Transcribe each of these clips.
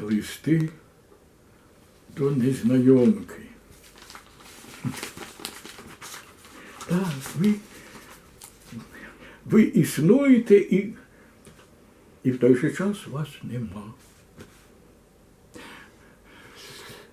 листи до незнайомки. Так, ви, ви існуєте і, і в той же час вас нема.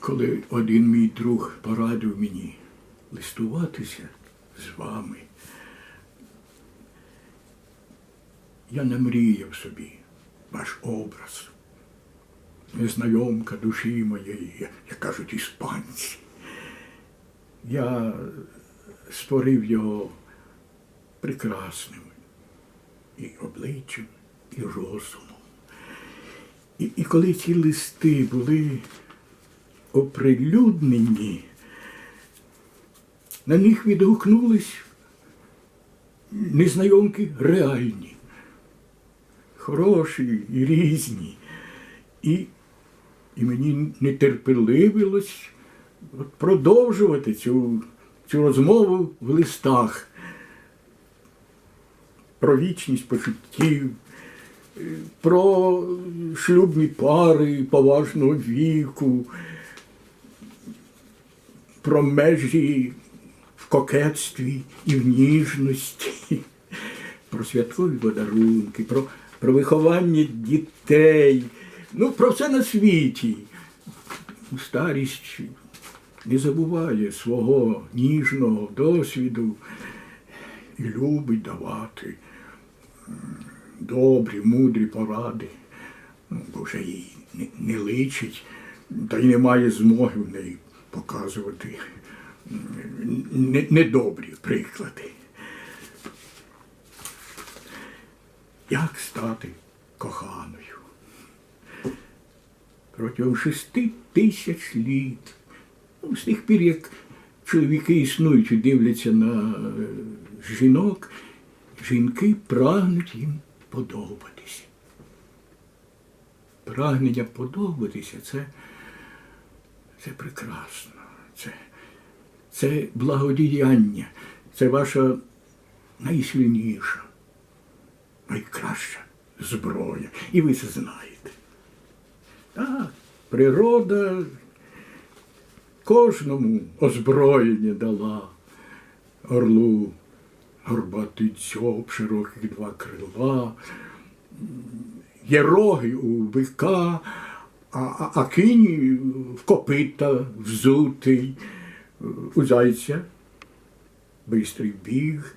Коли один мій друг порадив мені листуватися з вами, я намріяв собі ваш образ, незнайомка душі моєї, як кажуть іспанці. Я створив його прекрасним і обличчям, і розумом. І, і коли ці листи були оприлюднені, на них відгукнулись незнайомки реальні, хороші і різні. І, і мені нетерпеливилось от продовжувати цю, цю розмову в листах про вічність почуттів, про шлюбні пари поважного віку, про межі в кокетстві і в ніжності, про святкові подарунки, про, про виховання дітей, ну, про все на світі. Старість не забуває свого ніжного досвіду і любить давати добрі, мудрі поради. Ну, бо вже їй не, личить, та й немає змоги в неї показувати недобрі приклади. Як стати коханою? Протягом шести тисяч літ, ну, з тих пір, як чоловіки існують і дивляться на е, жінок, жінки прагнуть їм подобатися. Прагнення подобатися це, це прекрасно. Це, це благодіяння, це ваша найсильніша, найкраща зброя. І ви це знаєте. Природа кожному озброєння дала. Орлу горбатий дзьоб, широких два крила, є роги у бика, а, а, а кінь в копита взутий, у зайця бистрий біг,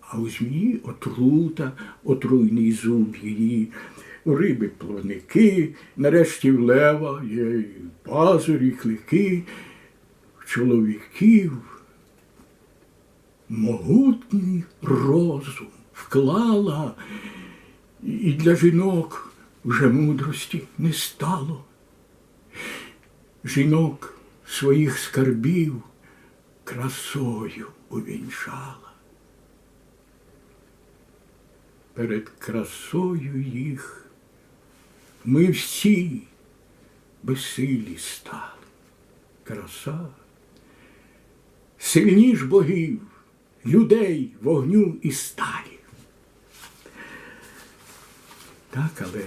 а у змії отрута, отруйний зуб її, у риби плавники, нарешті в лева є і пазурі, клики, чоловіків могутній розум вклала, і для жінок вже мудрості не стало. Жінок своїх скарбів красою увінчала. Перед красою їх ми всі безсилі стали. Краса сильніш богів, людей, вогню і сталі. Так, але,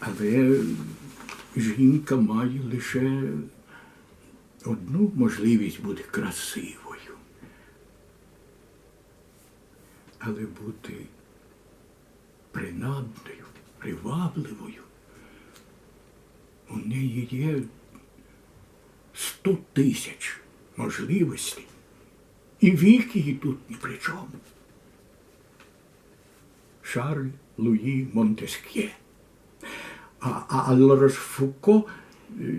але жінка має лише одну можливість бути красивою. Але бути принадною, привабливою. У неї є сто тисяч можливостей. І вік її тут ні при чому. Шарль Луї Монтескє. А, а, Лорош Фуко е,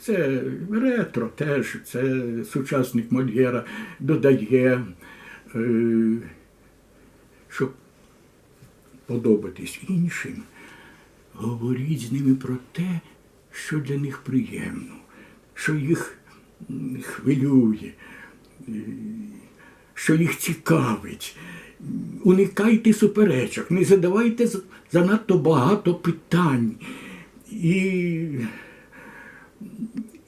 це ретро теж, це сучасник Мольєра, додає, е, щоб подобатись іншим, говоріть з ними про те, що для них приємно, що їх хвилює, е, що їх цікавить. Уникайте суперечок, не задавайте занадто багато питань. І,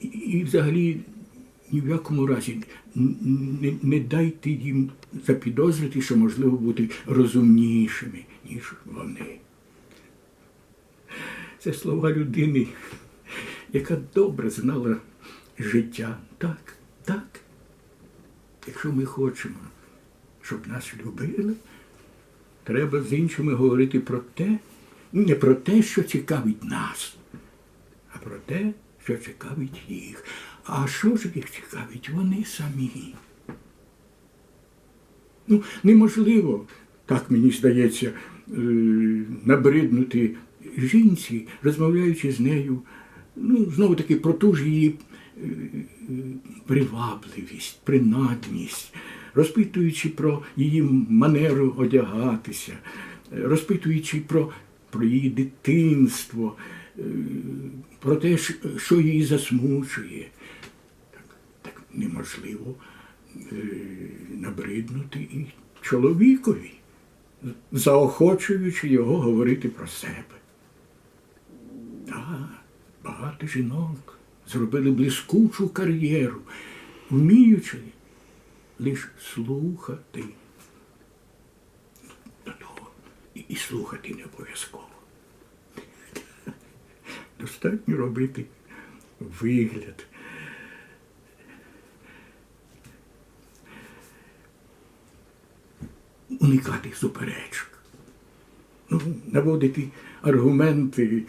і взагалі ні в якому разі не, не дайте їм запідозрити, що можливо бути розумнішими, ніж вони. Це слова людини, яка добре знала життя. Так, так. Якщо ми хочемо, щоб нас любили, треба з іншими говорити про те, не про те, що цікавить нас, а про те, що цікавить їх. А що ж їх цікавить? Вони самі. Ну, неможливо, так мені здається, набриднути жінці, розмовляючи з нею, ну, знову таки про ту ж її е, е, привабливість, принадність, розпитуючи про її манеру одягатися, е, розпитуючи про, про її дитинство, е, про те, що- її засмучує. Так, так неможливо е, набриднути і чоловікові, заохочуючи його говорити про себе. Так, багато жінок зробили блискучу кар'єру, вміючи лише слухати. І слухати не обов'язково. Достатньо робити вигляд. Уникати суперечок. Ну, наводити аргументи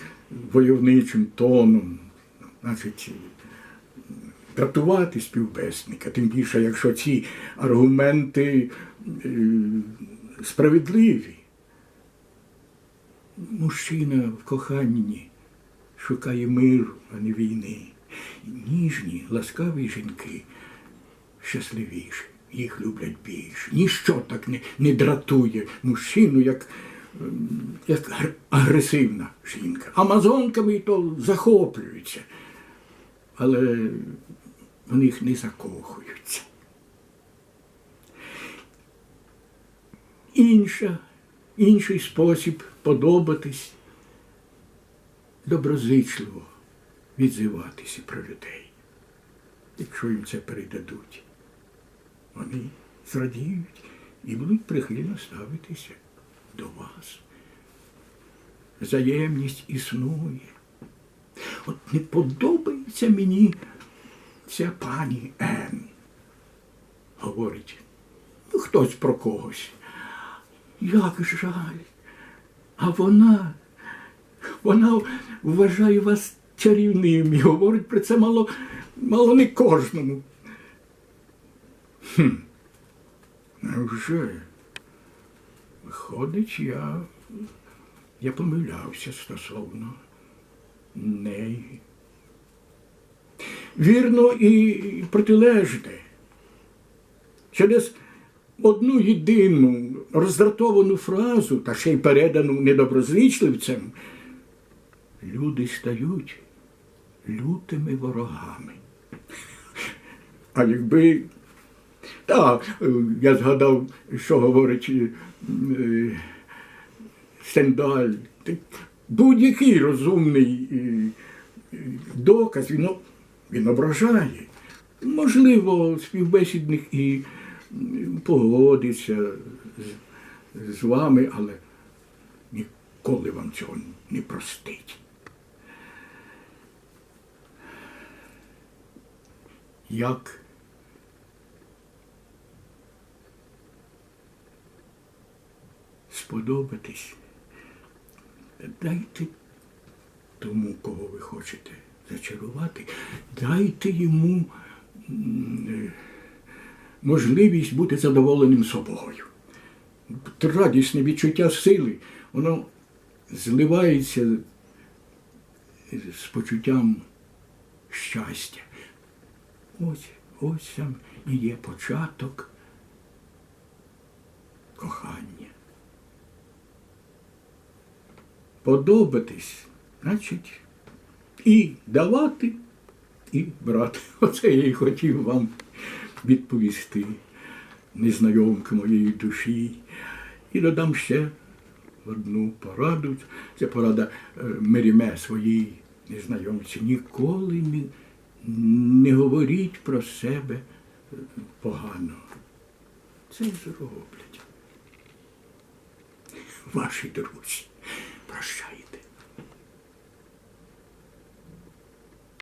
войовничим тоном, значить, дратувати співбесника, тим більше, якщо ці аргументи е, справедливі. Мужчина в коханні шукає миру, а не війни. Ніжні, ласкаві жінки щасливіші, їх люблять більше. Ніщо так не, не дратує мужчину, як, ем, як агресивна жінка. Амазонками то захоплюються, але в них не закохуються. Інша, інший спосіб подобатись доброзичливо відзиватися про людей, якщо їм це передадуть. Вони зрадіють і будуть прихильно ставитися до вас. Взаємність існує. От не подобається мені ця пані Н. Говорить, ну хтось про когось. Як жаль. А вона, вона вважає вас чарівним і говорить про це мало, мало не кожному. Хм. Невже? Виходить, я, я помилявся стосовно неї. Вірно і протилежне. Через одну єдину роздратовану фразу, та ще й передану недоброзичливцем, люди стають лютими ворогами. А якби. Так, я згадав, що говорить е, е, Стендаль. Ти- Будь-який розумний е, е, доказ, він, він ображає. Можливо, співбесідник і погодиться з, з вами, але ніколи вам цього не простить. Як сподобатись, дайте тому, кого ви хочете зачарувати, дайте йому е, можливість бути задоволеним собою. Радісне відчуття сили, воно зливається з почуттям щастя. Ось, ось там і є початок Подобатись, значить, і давати, і брати. Оце я і хотів вам відповісти, незнайомки моєї душі. І додам ще одну пораду. Це порада е, Меріме своїй незнайомці. Ніколи не, не говоріть про себе е, погано. Це зроблять ваші друзі. прощайте.